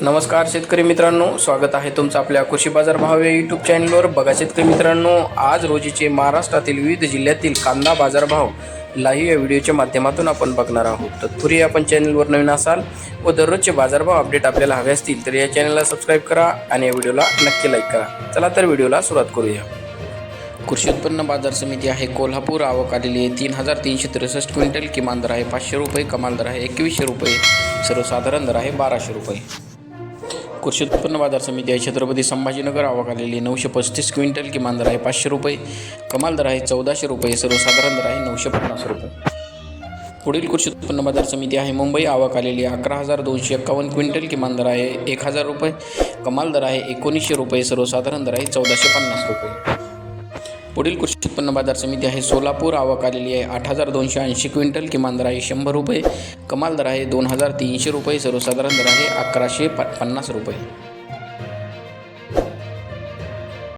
नमस्कार शेतकरी मित्रांनो स्वागत आहे तुमचं आपल्या कृषी बाजार भाव या यूट्यूब चॅनलवर बघा शेतकरी मित्रांनो आज रोजीचे महाराष्ट्रातील विविध जिल्ह्यातील कांदा बाजारभाव लाईव्ह या व्हिडिओच्या माध्यमातून आपण बघणार आहोत. तत्पूर्वी आपण चॅनलवर नवीन असाल व दररोजचे बाजारभाव अपडेट आपल्याला हवे असतील तर या चॅनलला सबस्क्राईब करा आणि या व्हिडिओला नक्की लाईक करा. चला तर व्हिडिओला सुरुवात करूया. कृषी उत्पन्न बाजार समिती आहे कोल्हापूर. आवक आलेली आहे तीन हजार तीनशे त्रेसष्ट क्विंटल. किमान दर आहे पाचशे रुपये कमाल दर आहे एकवीसशे रुपये. सर्वसाधारण दर आहे बाराशे रुपये. कृषी उत्पन्न बाजार समिती आहे. छत्रपती संभाजीनगर आवक आलेली नऊशे पस्तीस क्विंटल किमान दर आहे पाचशे रुपये कमाल दर आहे चौदाशे रुपये सर्वसाधारण दर आहे नऊशे पन्नास रुपये. पुढील कृषी उत्पन्न बाजार समिती आहे. मुंबई आवक आलेली आहे अकरा हजार दोनशे एक्कावन्न क्विंटल किमान दर आहे एक हजार रुपये कमाल दर आहे एकोणीसशे रुपये सर्वसाधारण दर आहे चौदाशे पन्नास रुपये. पुढील कृषी उत्पन्न बाजार समिती आहे. सोलापूर आवक आलेली आहे. आठ हजार दोनशे ऐंशी क्विंटल किमान दर आहे शंभर रुपये. कमाल दर आहे दोन हजार तीनशे रुपये. सर्वसाधारण दर आहे अकराशे पन्नास रुपये.